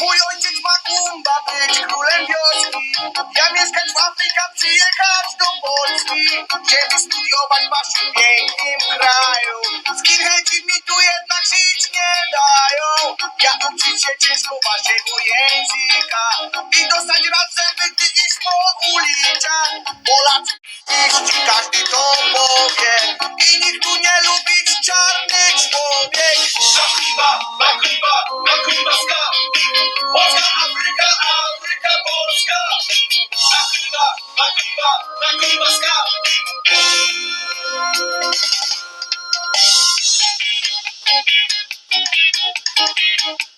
Mój ojciec ma kumba, być królem wioski. Ja mieszkać w Afryka, przyjechać do Polski, żeby studiować w waszym pięknym kraju. Skinheadzi mi tu jednak żyć nie dają. Ja uczyć się ciężko waszego języka i dostać razem, gdy iść po ulicach. Polacy, każdy to lubić czarny człowiek. Szachliwa, makliwa, makliwska. Polska, Afryka, Afryka, Polska. Szachliwa, makliwa, makliwska. Thank you.